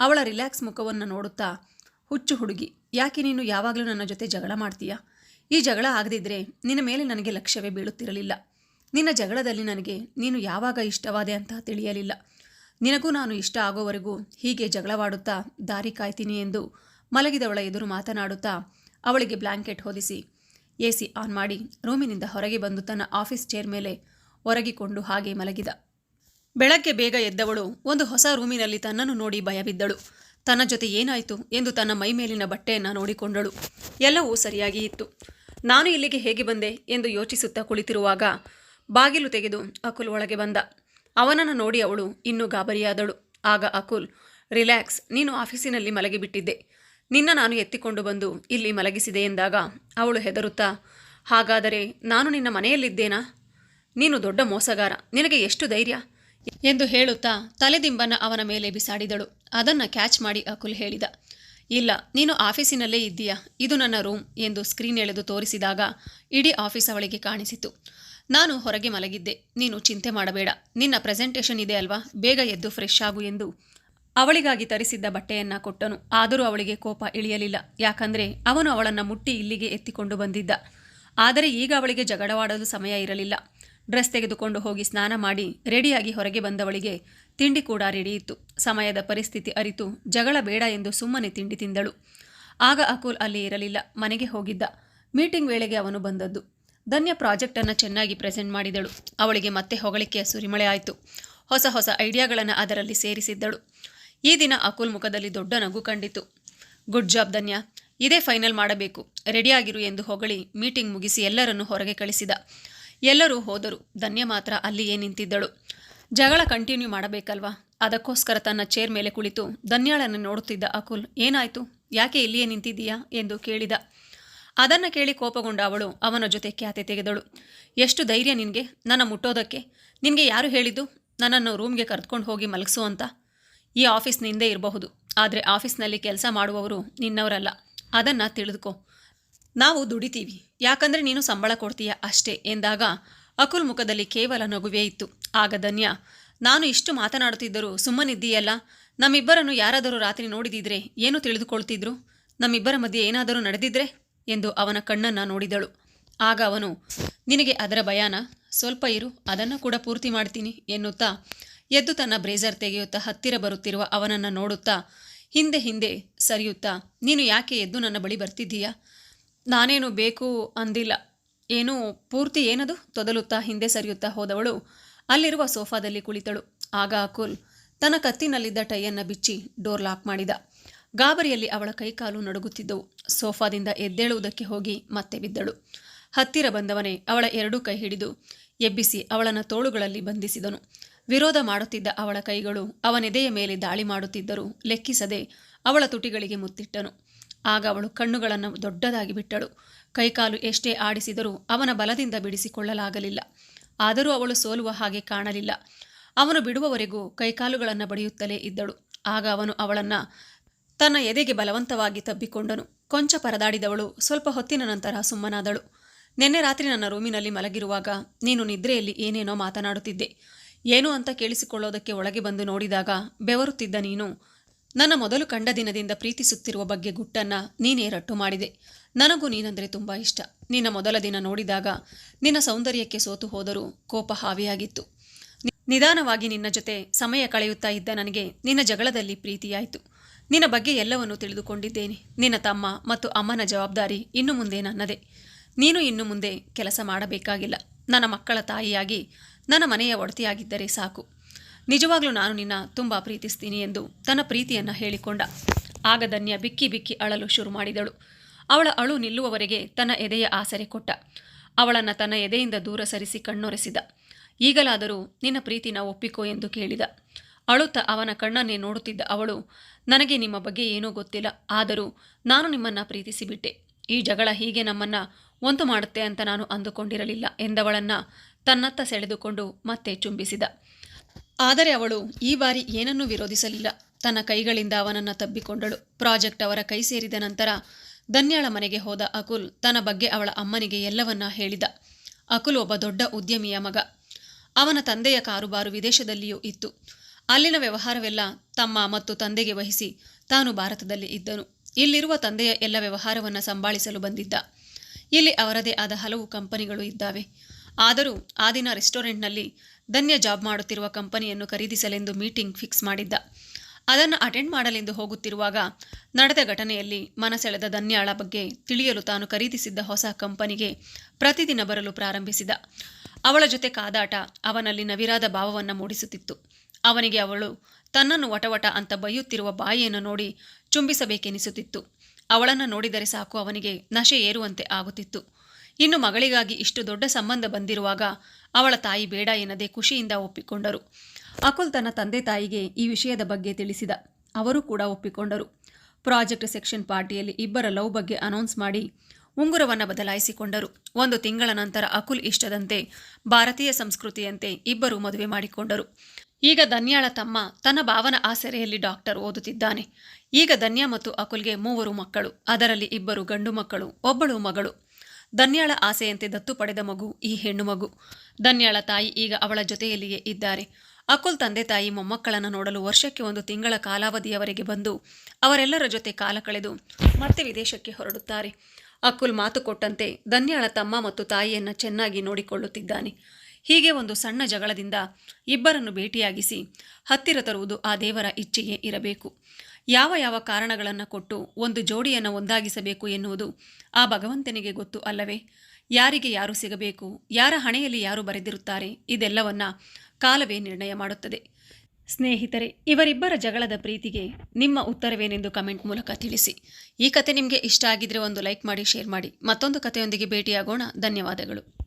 ಅವಳ ರಿಲ್ಯಾಕ್ಸ್ ಮುಖವನ್ನು ನೋಡುತ್ತಾ ಹುಚ್ಚು ಹುಡುಗಿ, ಯಾಕೆ ನೀನು ಯಾವಾಗಲೂ ನನ್ನ ಜೊತೆ ಜಗಳ ಮಾಡ್ತೀಯಾ? ಈ ಜಗಳ ಆಗದಿದ್ದರೆ ನಿನ್ನ ಮೇಲೆ ನನಗೆ ಲಕ್ಷ್ಯವೇ ಬೀಳುತ್ತಿರಲಿಲ್ಲ. ನಿನ್ನ ಜಗಳದಲ್ಲಿ ನನಗೆ ನೀನು ಯಾವಾಗ ಇಷ್ಟವಾದೆ ಅಂತ ತಿಳಿಯಲಿಲ್ಲ. ನಿನಗೂ ನಾನು ಇಷ್ಟ ಆಗೋವರೆಗೂ ಹೀಗೆ ಜಗಳವಾಡುತ್ತಾ ದಾರಿ ಕಾಯ್ತೀನಿ ಎಂದು ಮಲಗಿದವಳ ಎದುರು ಮಾತನಾಡುತ್ತಾ ಅವಳಿಗೆ ಬ್ಲ್ಯಾಂಕೆಟ್ ಹೊದಿಸಿ ಎ ಸಿ ಆನ್ ಮಾಡಿ ರೂಮಿನಿಂದ ಹೊರಗೆ ಬಂದು ತನ್ನ ಆಫೀಸ್ ಚೇರ್ ಮೇಲೆ ಒರಗಿಕೊಂಡು ಹಾಗೆ ಮಲಗಿದ. ಬೆಳಗ್ಗೆ ಬೇಗ ಎದ್ದವಳು ಒಂದು ಹೊಸ ರೂಮಿನಲ್ಲಿ ತನ್ನನ್ನು ನೋಡಿ ಭಯಬಿದ್ದಳು. ತನ್ನ ಜೊತೆ ಏನಾಯಿತು ಎಂದು ತನ್ನ ಮೈ ಮೇಲಿನ ಬಟ್ಟೆಯನ್ನು ನೋಡಿಕೊಂಡಳು. ಎಲ್ಲವೂ ಸರಿಯಾಗಿ ಇತ್ತು. ನಾನು ಇಲ್ಲಿಗೆ ಹೇಗೆ ಬಂದೆ ಎಂದು ಯೋಚಿಸುತ್ತಾ ಕುಳಿತಿರುವಾಗ ಬಾಗಿಲು ತೆಗೆದು ಅಕುಲ್ ಒಳಗೆ ಬಂದ. ಅವನನ್ನು ನೋಡಿ ಅವಳು ಇನ್ನೂ ಗಾಬರಿಯಾದಳು. ಆಗ ಅಕುಲ್, ರಿಲ್ಯಾಕ್ಸ್, ನೀನು ಆಫೀಸಿನಲ್ಲಿ ಮಲಗಿಬಿಟ್ಟಿದ್ದೆ ನಿನ್ನ ನಾನು ಎತ್ತಿಕೊಂಡು ಬಂದು ಇಲ್ಲಿ ಮಲಗಿಸಿದೆ ಎಂದಾಗ ಅವಳು ಹೆದರುತ್ತಾ, ಹಾಗಾದರೆ ನಾನು ನಿನ್ನ ಮನೆಯಲ್ಲಿದ್ದೇನಾ? ನೀನು ದೊಡ್ಡ ಮೋಸಗಾರ, ನಿನಗೆ ಎಷ್ಟು ಧೈರ್ಯ? ಎಂದು ಹೇಳುತ್ತಾ ತಲೆದಿಂಬನ್ನು ಅವನ ಮೇಲೆ ಬಿಸಾಡಿದಳು. ಅದನ್ನು ಕ್ಯಾಚ್ ಮಾಡಿ ಅಕುಲ್ ಹೇಳಿದ, ಇಲ್ಲ, ನೀನು ಆಫೀಸಿನಲ್ಲೇ ಇದ್ದೀಯಾ? ಇದು ನನ್ನ ರೂಮ್ ಎಂದು ಸ್ಕ್ರೀನ್ ಎಳೆದು ತೋರಿಸಿದಾಗ ಇಡೀ ಆಫೀಸ್ ಅವಳಿಗೆ ಕಾಣಿಸಿತು. ನಾನು ಹೊರಗೆ ಮಲಗಿದ್ದೆ. ನೀನು ಚಿಂತೆ ಮಾಡಬೇಡ. ನಿನ್ನ ಪ್ರೆಸೆಂಟೇಷನ್ ಇದೆ ಅಲ್ವಾ? ಬೇಗ ಎದ್ದು ಫ್ರೆಶ್ ಆಗು ಎಂದು ಅವಳಿಗಾಗಿ ತರಿಸಿದ್ದ ಬಟ್ಟೆಯನ್ನ ಕೊಟ್ಟನು. ಆದರೂ ಅವಳಿಗೆ ಕೋಪ ಇಳಿಯಲಿಲ್ಲ. ಯಾಕಂದ್ರೆ ಅವನು ಅವಳನ್ನು ಮುಟ್ಟಿ ಇಲ್ಲಿಗೆ ಎತ್ತಿಕೊಂಡು ಬಂದಿದ್ದ. ಆದರೆ ಈಗ ಅವಳಿಗೆ ಜಗಳವಾಡಲು ಸಮಯ ಇರಲಿಲ್ಲ. ಡ್ರೆಸ್ ತೆಗೆದುಕೊಂಡು ಹೋಗಿ ಸ್ನಾನ ಮಾಡಿ ರೆಡಿಯಾಗಿ ಹೊರಗೆ ಬಂದವಳಿಗೆ ತಿಂಡಿ ಕೂಡ ರೆಡಿ ಇತ್ತು. ಸಮಯದ ಪರಿಸ್ಥಿತಿ ಅರಿತು ಜಗಳ ಬೇಡ ಎಂದು ಸುಮ್ಮನೆ ತಿಂಡಿ ತಿಂದಳು. ಆಗ ಅಕುಲ್ ಅಲ್ಲಿ ಇರಲಿಲ್ಲ. ಮನೆಗೆ ಹೋಗಿದ್ದ. ಮೀಟಿಂಗ್ ವೇಳೆಗೆ ಅವನು ಬಂದದ್ದು. ಧನ್ಯ ಪ್ರಾಜೆಕ್ಟನ್ನು ಚೆನ್ನಾಗಿ ಪ್ರೆಸೆಂಟ್ ಮಾಡಿದಳು. ಅವಳಿಗೆ ಮತ್ತೆ ಹೊಗಳಿಕೆಯ ಸುರಿಮಳೆ ಆಯಿತು. ಹೊಸ ಹೊಸ ಐಡಿಯಾಗಳನ್ನು ಅದರಲ್ಲಿ ಸೇರಿಸಿದ್ದಳು. ಈ ದಿನ ಅಕುಲ್ ಮುಖದಲ್ಲಿ ದೊಡ್ಡ ನಗು ಕಂಡಿತು. Good job, Dhanya. ಇದೇ ಫೈನಲ್ ಮಾಡಬೇಕು. ರೆಡಿಯಾಗಿರು ಎಂದು ಹೊಗಳಿ ಮೀಟಿಂಗ್ ಮುಗಿಸಿ ಎಲ್ಲರನ್ನು ಹೊರಗೆ ಕಳಿಸಿದ. ಎಲ್ಲರೂ ಹೋದರು. ಧನ್ಯ ಮಾತ್ರ ಅಲ್ಲಿಯೇ ನಿಂತಿದ್ದಳು. ಜಗಳ ಕಂಟಿನ್ಯೂ ಮಾಡಬೇಕಲ್ವಾ? ಅದಕ್ಕೋಸ್ಕರ ತನ್ನ ಚೇರ್ ಮೇಲೆ ಕುಳಿತು ಧನ್ಯಾಳನ್ನು ನೋಡುತ್ತಿದ್ದ ಅಕುಲ್, ಏನಾಯ್ತು? ಯಾಕೆ ಇಲ್ಲಿಯೇ ನಿಂತಿದ್ದೀಯಾ? ಎಂದು ಕೇಳಿದ. ಅದನ್ನು ಕೇಳಿ ಕೋಪಗೊಂಡ ಅವಳು ಅವನ ಜೊತೆ ಖ್ಯಾತೆ ತೆಗೆದಳು. ಎಷ್ಟು ಧೈರ್ಯ ನಿನಗೆ? ನನ್ನ ಮುಟ್ಟೋದಕ್ಕೆ? ನಿನಗೆ ಯಾರು ಹೇಳಿದ್ದು? ನನ್ನನ್ನು ರೂಮ್ಗೆ ಕರೆದುಕೊಂಡು ಹೋಗಿ ಮಲಗಿಸು ಅಂತ. ಈ ಆಫೀಸ್ ನಿಂದೇ ಇರಬಹುದು. ಆದರೆ ಆಫೀಸ್ನಲ್ಲಿ ಕೆಲಸ ಮಾಡುವವರು ನಿನ್ನವರಲ್ಲ. ಅದನ್ನು ತಿಳಿದುಕೋ. ನಾವು ದುಡಿತೀವಿ. ಯಾಕಂದರೆ ನೀನು ಸಂಬಳ ಕೊಡ್ತೀಯ ಅಷ್ಟೇ ಎಂದಾಗ ಅಕುಲ್ ಮುಖದಲ್ಲಿ ಕೇವಲ ನಗುವೇ ಇತ್ತು. ಆಗ ಧನ್ಯ, ನಾನು ಇಷ್ಟು ಮಾತನಾಡುತ್ತಿದ್ದರೂ ಸುಮ್ಮನಿದ್ದೀಯಲ್ಲ? ನಮ್ಮಿಬ್ಬರನ್ನು ಯಾರಾದರೂ ರಾತ್ರಿ ನೋಡಿದಿದ್ರೆ ಏನು ತಿಳಿದುಕೊಳ್ತಿದ್ರು? ನಮ್ಮಿಬ್ಬರ ಮಧ್ಯೆ ಏನಾದರೂ ನಡೆದಿದ್ರೆ? ಎಂದು ಅವನ ಕಣ್ಣನ್ನು ನೋಡಿದಳು. ಆಗ ಅವನು, ನಿನಗೆ ಅದರ ಭಯಾನ? ಸ್ವಲ್ಪ ಇರು, ಅದನ್ನು ಕೂಡ ಪೂರ್ತಿ ಮಾಡ್ತೀನಿ ಎನ್ನುತ್ತಾ ಎದ್ದು ತನ್ನ ಬ್ರೇಜರ್ ತೆಗೆಯುತ್ತಾ ಹತ್ತಿರ ಬರುತ್ತಿರುವ ಅವನನ್ನು ನೋಡುತ್ತಾ ಹಿಂದೆ ಹಿಂದೆ ಸರಿಯುತ್ತಾ, ನೀನು ಯಾಕೆ ಎದ್ದು ನನ್ನ ಬಳಿ ಬರ್ತಿದ್ದೀಯಾ? ನಾನೇನು ಬೇಕು ಅಂದಿಲ್ಲ. ಏನು, ಪೂರ್ತಿ ಏನದು? ತೊದಲುತ್ತಾ ಹಿಂದೆ ಸರಿಯುತ್ತಾ ಹೋದವಳು ಅಲ್ಲಿರುವ ಸೋಫಾದಲ್ಲಿ ಕುಳಿತಳು. ಆಗ ಅಕುಲ್ ತನ್ನ ಕತ್ತಿನಲ್ಲಿದ್ದ ಟೈಯನ್ನು ಬಿಚ್ಚಿ ಡೋರ್ ಲಾಕ್ ಮಾಡಿದ. ಗಾಬರಿಯಲ್ಲಿ ಅವಳ ಕೈಕಾಲು ನಡುಗುತ್ತಿದ್ದವು. ಸೋಫಾದಿಂದ ಎದ್ದೇಳುವುದಕ್ಕೆ ಹೋಗಿ ಮತ್ತೆ ಬಿದ್ದಳು. ಹತ್ತಿರ ಬಂದವನೇ ಅವಳ ಎರಡೂ ಕೈ ಹಿಡಿದು ಎಬ್ಬಿಸಿ ಅವಳನ್ನು ತೋಳುಗಳಲ್ಲಿ ಬಂಧಿಸಿದನು. ವಿರೋಧ ಮಾಡುತ್ತಿದ್ದ ಅವಳ ಕೈಗಳು ಅವನೆದೆಯ ಮೇಲೆ ದಾಳಿ ಮಾಡುತ್ತಿದ್ದರೂ ಲೆಕ್ಕಿಸದೆ ಅವಳ ತುಟಿಗಳಿಗೆ ಮುತ್ತಿಟ್ಟನು. ಆಗ ಅವಳು ಕಣ್ಣುಗಳನ್ನು ದೊಡ್ಡದಾಗಿ ಬಿಟ್ಟಳು. ಕೈಕಾಲು ಎಷ್ಟೇ ಆಡಿಸಿದರೂ ಅವನ ಬಲದಿಂದ ಬಿಡಿಸಿಕೊಳ್ಳಲಾಗಲಿಲ್ಲ. ಆದರೂ ಅವಳು ಸೋಲುವ ಹಾಗೆ ಕಾಣಲಿಲ್ಲ. ಅವನು ಬಿಡುವವರೆಗೂ ಕೈಕಾಲುಗಳನ್ನು ಬಡಿಯುತ್ತಲೇ ಇದ್ದಳು. ಆಗ ಅವನು ಅವಳನ್ನು ತನ್ನ ಎದೆಗೆ ಬಲವಂತವಾಗಿ ತಬ್ಬಿಕೊಂಡನು. ಕೊಂಚ ಪರದಾಡಿದವಳು, ಸ್ವಲ್ಪ ಹೊತ್ತಿನ ನಂತರ ಸುಮ್ಮನಾದಳು. ನಿನ್ನೆ ರಾತ್ರಿ ನನ್ನ ರೂಮಿನಲ್ಲಿ ಮಲಗಿರುವಾಗ ನೀನು ನಿದ್ರೆಯಲ್ಲಿ ಏನೇನೋ ಮಾತನಾಡುತ್ತಿದ್ದೆ. ಏನು ಅಂತ ಕೇಳಿಸಿಕೊಳ್ಳೋದಕ್ಕೆ ಒಳಗೆ ಬಂದು ನೋಡಿದಾಗ ಬೆವರುತ್ತಿದ್ದ ನೀನು, ನನ್ನ ಮೊದಲು ಕಂಡ ದಿನದಿಂದ ಪ್ರೀತಿಸುತ್ತಿರುವ ಬಗ್ಗೆ ಗುಟ್ಟನ್ನ ನೀನೇ ರಟ್ಟು ಮಾಡಿದೆ. ನನಗೂ ನೀನಂದರೆ ತುಂಬ ಇಷ್ಟ. ನಿನ್ನ ಮೊದಲ ದಿನ ನೋಡಿದಾಗ ನಿನ್ನ ಸೌಂದರ್ಯಕ್ಕೆ ಸೋತು ಹೋದರೂ ಕೋಪ ಹಾವಿಯಾಗಿತ್ತು. ನಿಧಾನವಾಗಿ ನಿನ್ನ ಜೊತೆ ಸಮಯ ಕಳೆಯುತ್ತಾ ಇದ್ದ ನನಗೆ ನಿನ್ನ ಜಗಳದಲ್ಲಿ ಪ್ರೀತಿಯಾಯಿತು. ನಿನ್ನ ಬಗ್ಗೆ ಎಲ್ಲವನ್ನೂ ತಿಳಿದುಕೊಂಡಿದ್ದೇನೆ. ನಿನ್ನ ತಮ್ಮ ಮತ್ತು ಅಮ್ಮನ ಜವಾಬ್ದಾರಿ ಇನ್ನು ಮುಂದೆ ನನ್ನದೇ. ನೀನು ಇನ್ನು ಮುಂದೆ ಕೆಲಸ ಮಾಡಬೇಕಾಗಿಲ್ಲ. ನನ್ನ ಮಕ್ಕಳ ತಾಯಿಯಾಗಿ ನನ್ನ ಮನೆಯ ಒಡತಿಯಾಗಿದ್ದರೆ ಸಾಕು. ನಿಜವಾಗ್ಲೂ ನಾನು ನಿನ್ನ ತುಂಬ ಪ್ರೀತಿಸ್ತೀನಿ ಎಂದು ತನ್ನ ಪ್ರೀತಿಯನ್ನು ಹೇಳಿಕೊಂಡ. ಆಗ ಧನ್ಯ ಬಿಕ್ಕಿ ಬಿಕ್ಕಿ ಅಳಲು ಶುರು ಮಾಡಿದಳು. ಅವಳ ಅಳು ನಿಲ್ಲುವವರೆಗೆ ತನ್ನ ಎದೆಯ ಆಸರೆ ಕೊಟ್ಟ. ಅವಳನ್ನು ತನ್ನ ಎದೆಯಿಂದ ದೂರ ಸರಿಸಿ ಕಣ್ಣೊರೆಸಿದ. ಈಗಲಾದರೂ ನಿನ್ನ ಪ್ರೀತಿನ ಒಪ್ಪಿಕೋ ಎಂದು ಕೇಳಿದ. ಅಳುತ್ತಾ ಅವನ ಕಣ್ಣನ್ನೇ ನೋಡುತ್ತಿದ್ದ ಅವಳು, ನನಗೆ ನಿಮ್ಮ ಬಗ್ಗೆ ಏನೂ ಗೊತ್ತಿಲ್ಲ, ಆದರೂ ನಾನು ನಿಮ್ಮನ್ನ ಪ್ರೀತಿಸಿಬಿಟ್ಟೆ. ಈ ಜಗಳ ಹೀಗೆ ನಮ್ಮನ್ನ ಒಂದು ಮಾಡುತ್ತೆ ಅಂತ ನಾನು ಅಂದುಕೊಂಡಿರಲಿಲ್ಲ ಎಂದವಳನ್ನ ತನ್ನತ್ತ ಸೆಳೆದುಕೊಂಡು ಮತ್ತೆ ಚುಂಬಿಸಿದ. ಆದರೆ ಅವಳು ಈ ಬಾರಿ ಏನನ್ನೂ ವಿರೋಧಿಸಲಿಲ್ಲ. ತನ್ನ ಕೈಗಳಿಂದ ಅವನನ್ನ ತಬ್ಬಿಕೊಂಡಳು. ಪ್ರಾಜೆಕ್ಟ್ ಅವರ ಕೈ ಸೇರಿದ ನಂತರ ಧನ್ಯಾಳ ಮನೆಗೆ ಹೋದ ಅಕುಲ್ ತನ್ನ ಬಗ್ಗೆ ಅವಳ ಅಮ್ಮನಿಗೆ ಎಲ್ಲವನ್ನ ಹೇಳಿದ. ಅಕುಲ್ ಒಬ್ಬ ದೊಡ್ಡ ಉದ್ಯಮಿಯ ಮಗ. ಅವನ ತಂದೆಯ ಕಾರುಬಾರು ವಿದೇಶದಲ್ಲಿಯೂ ಇತ್ತು. ಅಲ್ಲಿನ ವ್ಯವಹಾರವೆಲ್ಲ ತಮ್ಮ ಮತ್ತು ತಂದೆಗೆ ವಹಿಸಿ ತಾನು ಭಾರತದಲ್ಲಿ ಇದ್ದನು. ಇಲ್ಲಿರುವ ತಂದೆಯ ಎಲ್ಲ ವ್ಯವಹಾರವನ್ನು ಸಂಭಾಳಿಸಲು ಬಂದಿದ್ದ. ಇಲ್ಲಿ ಅವರದೇ ಆದ ಹಲವು ಕಂಪನಿಗಳು ಇದ್ದಾವೆ. ಆದರೂ ಆ ದಿನ ರೆಸ್ಟೋರೆಂಟ್ನಲ್ಲಿ ಧನ್ಯ ಜಾಬ್ ಮಾಡುತ್ತಿರುವ ಕಂಪನಿಯನ್ನು ಖರೀದಿಸಲೆಂದು ಮೀಟಿಂಗ್ ಫಿಕ್ಸ್ ಮಾಡಿದ್ದ. ಅದನ್ನು ಅಟೆಂಡ್ ಮಾಡಲೆಂದು ಹೋಗುತ್ತಿರುವಾಗ ನಡೆದ ಘಟನೆಯಲ್ಲಿ ಮನಸೆಳೆದ ಧನ್ಯಾಳ ಬಗ್ಗೆ ತಿಳಿಯಲು ತಾನು ಖರೀದಿಸಿದ್ದ ಹೊಸ ಕಂಪನಿಗೆ ಪ್ರತಿದಿನ ಬರಲು ಪ್ರಾರಂಭಿಸಿದ. ಅವಳ ಜೊತೆ ಕಾದಾಟ ಅವನಲ್ಲಿ ನವಿರಾದ ಭಾವವನ್ನು ಮೂಡಿಸುತ್ತಿತ್ತು. ಅವನಿಗೆ ಅವಳು, ತನ್ನನ್ನು ವಟವಟ ಅಂತ ಬೈಯುತ್ತಿರುವ ಬಾಯಿಯನ್ನು ನೋಡಿ ಚುಂಬಿಸಬೇಕೆನಿಸುತ್ತಿತ್ತು. ಅವಳನ್ನು ನೋಡಿದರೆ ಸಾಕು ಅವನಿಗೆ ನಶೆ ಏರುವಂತೆ ಆಗುತ್ತಿತ್ತು. ಇನ್ನು ಮಗಳಿಗಾಗಿ ಇಷ್ಟು ದೊಡ್ಡ ಸಂಬಂಧ ಬಂದಿರುವಾಗ ಅವಳ ತಾಯಿ ಬೇಡ ಎನ್ನದೇ ಖುಷಿಯಿಂದ ಒಪ್ಪಿಕೊಂಡರು. ಅಕುಲ್ ತನ್ನ ತಂದೆ ತಾಯಿಗೆ ಈ ವಿಷಯದ ಬಗ್ಗೆ ತಿಳಿಸಿದ. ಅವರು ಕೂಡ ಒಪ್ಪಿಕೊಂಡರು. ಪ್ರಾಜೆಕ್ಟ್ ಸೆಕ್ಷನ್ ಪಾರ್ಟಿಯಲ್ಲಿ ಇಬ್ಬರ ಲವ್ ಬಗ್ಗೆ ಅನೌನ್ಸ್ ಮಾಡಿ ಉಂಗುರವನ್ನು ಬದಲಾಯಿಸಿಕೊಂಡರು. ಒಂದು ತಿಂಗಳ ನಂತರ ಅಕುಲ್ ಇಷ್ಟದಂತೆ ಭಾರತೀಯ ಸಂಸ್ಕೃತಿಯಂತೆ ಇಬ್ಬರು ಮದುವೆ ಮಾಡಿಕೊಂಡರು. ಈಗ ಧನ್ಯಾಳ ತಮ್ಮ ತನ್ನ ಭಾವನ ಆಸರೆಯಲ್ಲಿ ಡಾಕ್ಟರ್ ಓದುತ್ತಿದ್ದಾನೆ. ಈಗ ಧನ್ಯ ಮತ್ತು ಅಕುಲ್ಗೆ ಮೂವರು ಮಕ್ಕಳು, ಅದರಲ್ಲಿ ಇಬ್ಬರು ಗಂಡು ಮಕ್ಕಳು, ಒಬ್ಬಳು ಮಗಳು. ಧನ್ಯಾಳ ಆಸೆಯಂತೆ ದತ್ತು ಪಡೆದ ಮಗು ಈ ಹೆಣ್ಣು ಮಗು. ಧನ್ಯಾಳ ತಾಯಿ ಈಗ ಅವಳ ಜೊತೆಯಲ್ಲಿಯೇ ಇದ್ದಾರೆ. ಅಕುಲ್ ತಂದೆ ತಾಯಿ ಮೊಮ್ಮಕ್ಕಳನ್ನು ನೋಡಲು ವರ್ಷಕ್ಕೆ ಒಂದು ತಿಂಗಳ ಕಾಲಾವಧಿಯವರೆಗೆ ಬಂದು ಅವರೆಲ್ಲರ ಜೊತೆ ಕಾಲ ಕಳೆದು ಮತ್ತೆ ವಿದೇಶಕ್ಕೆ ಹೊರಡುತ್ತಾರೆ. ಅಕುಲ್ ಮಾತು ಕೊಟ್ಟಂತೆ ಧನ್ಯಾಳ ತಮ್ಮ ಮತ್ತು ತಾಯಿಯನ್ನು ಚೆನ್ನಾಗಿ ನೋಡಿಕೊಳ್ಳುತ್ತಿದ್ದಾನೆ. ಹೀಗೆ ಒಂದು ಸಣ್ಣ ಜಗಳದಿಂದ ಇಬ್ಬರನ್ನು ಭೇಟಿಯಾಗಿಸಿ ಹತ್ತಿರ ತರುವುದು ಆ ದೇವರ ಇಚ್ಛೆಯೇ ಇರಬೇಕು. ಯಾವ ಯಾವ ಕಾರಣಗಳನ್ನು ಕೊಟ್ಟು ಒಂದು ಜೋಡಿಯನ್ನು ಒಂದಾಗಿಸಬೇಕು ಎನ್ನುವುದು ಆ ಭಗವಂತನಿಗೆ ಗೊತ್ತು ಅಲ್ಲವೇ? ಯಾರಿಗೆ ಯಾರು ಸಿಗಬೇಕು? ಯಾರ ಹಣೆಯಲ್ಲಿ ಯಾರು ಬರೆದಿರುತ್ತಾರೆ? ಇದೆಲ್ಲವನ್ನ ಕಾಲವೇ ನಿರ್ಣಯ ಮಾಡುತ್ತದೆ. ಸ್ನೇಹಿತರೆ, ಇವರಿಬ್ಬರ ಜಗಳದ ಪ್ರೀತಿಗೆ ನಿಮ್ಮ ಉತ್ತರವೇನೆಂದು ಕಮೆಂಟ್ ಮೂಲಕ ತಿಳಿಸಿ. ಈ ಕತೆ ನಿಮಗೆ ಇಷ್ಟ ಆಗಿದ್ರೆ ಒಂದು ಲೈಕ್ ಮಾಡಿ, ಶೇರ್ ಮಾಡಿ. ಮತ್ತೊಂದು ಕಥೆಯೊಂದಿಗೆ ಭೇಟಿಯಾಗೋಣ. ಧನ್ಯವಾದಗಳು.